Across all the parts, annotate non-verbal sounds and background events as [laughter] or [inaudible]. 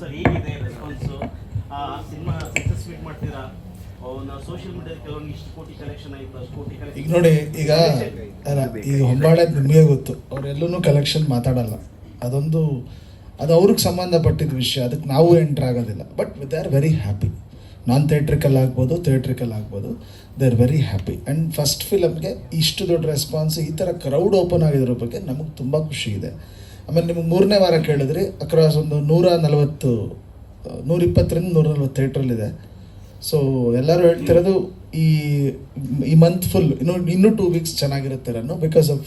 Sir ಹೇಗಿದೆ response ಆ cinema success meet ಮಾಡ್ತೀರಾ ನಾವು ಸೋಷಿಯಲ್ ಮೀಡಿಯಾದಲ್ಲಿ ಕೆಲವೊಂದು ಇಷ್ಟು ಕೋಟಿ ಕಲೆಕ್ಷನ್ ಆಯ್ತು ಅಷ್ಟು ಕೋಟಿ ಈಗ ನೋಡಿ ಈಗ ಅಲ್ಲ ಈಗ ಹೊಂಬಾಳೆ ನಿಮಗೆ ಗೊತ್ತು. ಅವರೆಲ್ಲೂ ಕಲೆಕ್ಷನ್ ಮಾತಾಡಲ್ಲ. ಅದೊಂದು ಅದು ಅವ್ರಿಗೆ ಸಂಬಂಧಪಟ್ಟಿದ್ದ ವಿಷಯ. ಅದಕ್ಕೆ ನಾವು ಎಂಟ್ರ್ ಆಗೋದಿಲ್ಲ. But they are very happy non theatrical ಆಗ್ಬೋದು ಥಿಯೇಟ್ರಿಕಲ್ ಆಗ್ಬೋದು. They are very happy and first ಫಿಲಮ್ಗೆ ಇಷ್ಟು ದೊಡ್ಡ ರೆಸ್ಪಾನ್ಸ್ ಈ ಥರ ಕ್ರೌಡ್ ಓಪನ್ ಆಗಿದ್ರ ಬಗ್ಗೆ ನಮಗೆ ತುಂಬ ಖುಷಿ ಇದೆ. ಆಮೇಲೆ ನಿಮ್ಗೆ ಮೂರನೇ ವಾರ ಕೇಳಿದ್ರಿ ಅಕ್ರಾಸ್ ಒಂದು ನೂರ ನಲವತ್ತು ನೂರ ಇಪ್ಪತ್ತರಿಂದ ನೂರ ನಲ್ವತ್ತು ಥಿಯೇಟ್ರಲ್ಲಿದೆ ಸೊ ಎಲ್ಲರೂ ಹೇಳ್ತಿರೋದು ಈ ಈ ಮಂತ್ ಫುಲ್ ಇನ್ನು, ಇನ್ನೂ ಟೂ ವೀಕ್ಸ್ ಚೆನ್ನಾಗಿರುತ್ತೆ ನಾನು ಬಿಕಾಸ್ ಆಫ್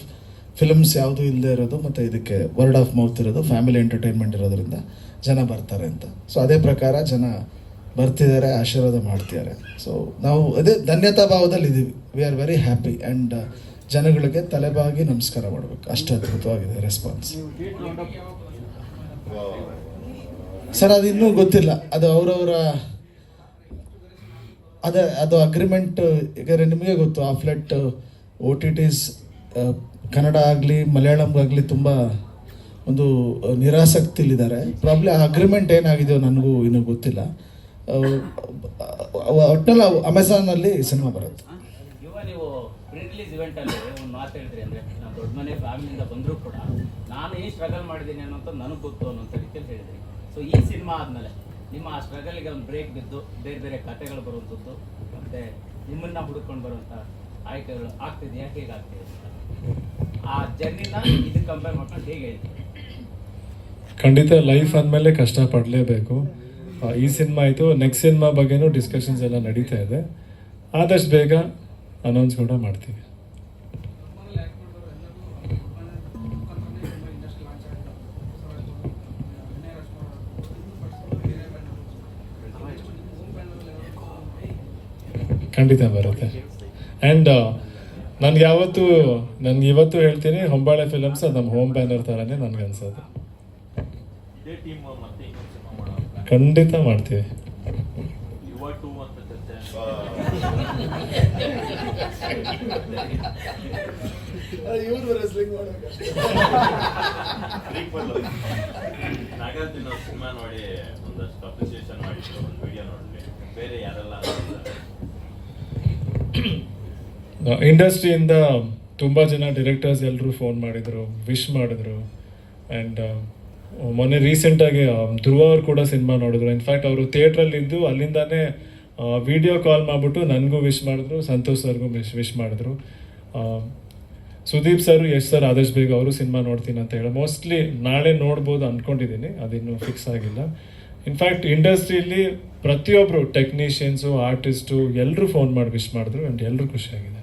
ಫಿಲಮ್ಸ್ ಯಾವುದು ಇಲ್ಲದೆ ಇರೋದು, ಮತ್ತು ಇದಕ್ಕೆ ವರ್ಡ್ ಆಫ್ ಮೌತ್ ಇರೋದು ಫ್ಯಾಮಿಲಿ ಎಂಟರ್ಟೈನ್ಮೆಂಟ್ ಇರೋದ್ರಿಂದ ಜನ ಬರ್ತಾರೆ ಅಂತ. ಸೊ ಅದೇ ಪ್ರಕಾರ ಜನ ಬರ್ತಿದ್ದಾರೆ, ಆಶೀರ್ವಾದ ಮಾಡ್ತಿದ್ದಾರೆ. ಸೊ ನಾವು ಅದೇ ಧನ್ಯತಾ ಭಾವದಲ್ಲಿ ಇದ್ದೀವಿ we are very happy and ಜನಗಳಿಗೆ ತಲೆಬಾಗಿ ನಮಸ್ಕಾರ ಮಾಡಬೇಕು. ಅಷ್ಟು ಅದ್ಭುತವಾಗಿದೆ ರೆಸ್ಪಾನ್ಸ್ ಸರ್, ಅದು ಇನ್ನೂ ಗೊತ್ತಿಲ್ಲ. ಅದು ಅವರವರ, ಅದ, ಅದು ಅಗ್ರಿಮೆಂಟ್ ಯಾಕಂದರೆ ನಿಮಗೆ ಗೊತ್ತು, ಆ ಫ್ಲೆಟ್ ಒ ಟಿ ಟಿಸ್ ಕನ್ನಡ ಆಗಲಿ ಮಲಯಾಳಂಗಾಗಲಿ ತುಂಬ ಒಂದು ನಿರಾಸಕ್ತಿಲಿದ್ದಾರೆ. ಪ್ರಾಬ್ಲಿ ಆ ಅಗ್ರಿಮೆಂಟ್ ಏನಾಗಿದೆಯೋ ನನಗೂ ಇನ್ನೂ ಗೊತ್ತಿಲ್ಲ. ಒಟ್ಟಿನಲ್ಲಿ ಅಮೆಝಾನಲ್ಲಿ ಸಿನಿಮಾ ಬರುತ್ತೆ. ಪ್ರೀ ಇವೆಂಟ್ ಅಲ್ಲಿ ಒಂದು ಮಾತು ಹೇಳಿದ್ರಿ ಅಂದ್ರೆ ನಾನು ದೊಡ್ಡ ಮನೆ ಫ್ಯಾಮಿಲಿಯಿಂದ ಬಂದರೂ ಕೂಡ ನಾನು ಏನು ಸ್ಟ್ರಗಲ್ ಮಾಡಿದ್ದೀನಿ ಅನ್ನೋಂಥ ನನಗೆ ಗೊತ್ತು ಅನ್ನೋಂಥ ರೀತಿಯಲ್ಲಿ ಹೇಳಿದ್ರಿ. ಸೊ ಈ ಸಿನಿಮಾ ಆದಮೇಲೆ ನಿಮ್ಮ ಆ ಸ್ಟ್ರಗಲ್ಗೆ ಒಂದು ಬ್ರೇಕ್ ಬಿದ್ದು ಬೇರೆ ಬೇರೆ ಕಥೆಗಳು ಬರುವಂಥದ್ದು ಮತ್ತೆ ನಿಮ್ಮನ್ನ ಹುಡುಕೊಂಡು ಬರುವಂಥ ಆಯ್ಕೆಗಳು ಆಗ್ತಿದೆಯಾ ಹೇಗೆ ಆಗ್ತಿದೆ ಆ ಜರ್ನಿನ ಇದಕ್ಕೆ ಕಂಪೇರ್ ಮಾಡ್ಕೊಂಡು ಹೇಗೆ ಹೇಳ್ತೀವಿ ಖಂಡಿತ ಲೈಫ್ ಅಂದಮೇಲೆ ಕಷ್ಟಪಡಲೇಬೇಕು ಈ ಸಿನಿಮಾ ಆಯಿತು. ನೆಕ್ಸ್ಟ್ ಸಿನಿಮಾ ಬಗ್ಗೆನೂ ಡಿಸ್ಕಷನ್ಸ್ ಎಲ್ಲ ನಡೀತಾ ಇದೆ. ಆದಷ್ಟು ಬೇಗ ಅನೌನ್ಸ್ ಕೂಡ ಮಾಡ್ತೀವಿ. ಖಂಡಿತ ಬರುತ್ತೆ. ಆ್ಯಂಡ್ ನನ್ಗೆ ಯಾವತ್ತು ನನ್ಗೆ ಇವತ್ತು ಹೇಳ್ತೀನಿ ಹೊಂಬಾಳೆ ಫಿಲಮ್ಸ್ ಅದು ನಮ್ಮ ಹೋಮ್ ಬ್ಯಾನರ್ ಥರನೇ ನನಗೆ ಅನ್ಸೋದು. ಖಂಡಿತ ಮಾಡ್ತೀವಿ. [laughs] ಯುವ ಟೂ ಅಂತ ಚರ್ಚೆ ನಾಗಾರ್ಜುನ ಸಿನಿಮಾ ನೋಡಿ ಒಂದಷ್ಟು ಅಪ್ರಿಸಿಯೇಷನ್ ಮಾಡಿದ್ರು ಒಂದು ವಿಡಿಯೋ ನೋಡಿ ಬೇರೆ ಯಾರೆಲ್ಲ ಅಂತಿದ್ದಾರೆ? ಇಂಡಸ್ಟ್ರಿಯಿಂದ ತುಂಬ ಜನ ಡಿರೆಕ್ಟರ್ಸ್ ಎಲ್ಲರೂ ಫೋನ್ ಮಾಡಿದರು ವಿಶ್ ಮಾಡಿದ್ರು. ಆ್ಯಂಡ್ ಮೊನ್ನೆ ರೀಸೆಂಟಾಗಿ ಧ್ರುವ ಅವ್ರು ಕೂಡ ಸಿನಿಮಾ ನೋಡಿದ್ರು. ಇನ್ಫ್ಯಾಕ್ಟ್ ಅವರು ಥಿಯೇಟ್ರಲ್ಲಿದ್ದು ಅಲ್ಲಿಂದಾನೇ ವಿಡಿಯೋ ಕಾಲ್ ಮಾಡಿಬಿಟ್ಟು ನನಗೂ ವಿಶ್ ಮಾಡಿದ್ರು, ಸಂತೋಷ್ ಸರ್ಗೂ ವಿಶ್ ವಿಶ್ ಮಾಡಿದ್ರು. ಸುದೀಪ್ ಸರ್, ಯಶ್ ಸರ್ ಆದಷ್ಟು ಬೇಗ ಅವರು ಸಿನಿಮಾ ನೋಡ್ತೀನಿ ಅಂತ ಹೇಳಿ. ಮೋಸ್ಟ್ಲಿ ನಾಳೆ ನೋಡ್ಬೋದು ಅಂದ್ಕೊಂಡಿದ್ದೀನಿ ಅದಿನ್ನೂ ಫಿಕ್ಸ್ ಆಗಿಲ್ಲ. ಇನ್ಫ್ಯಾಕ್ಟ್ ಇಂಡಸ್ಟ್ರಿಯಲ್ಲಿ ಪ್ರತಿಯೊಬ್ಬರು ಟೆಕ್ನಿಷಿಯನ್ಸು ಆರ್ಟಿಸ್ಟು ಎಲ್ಲರೂ ಫೋನ್ ಮಾಡಿ ವಿಶ್ ಮಾಡಿದ್ರು ಆ್ಯಂಡ್ ಎಲ್ಲರೂ ಖುಷಿಯಾಗಿದೆ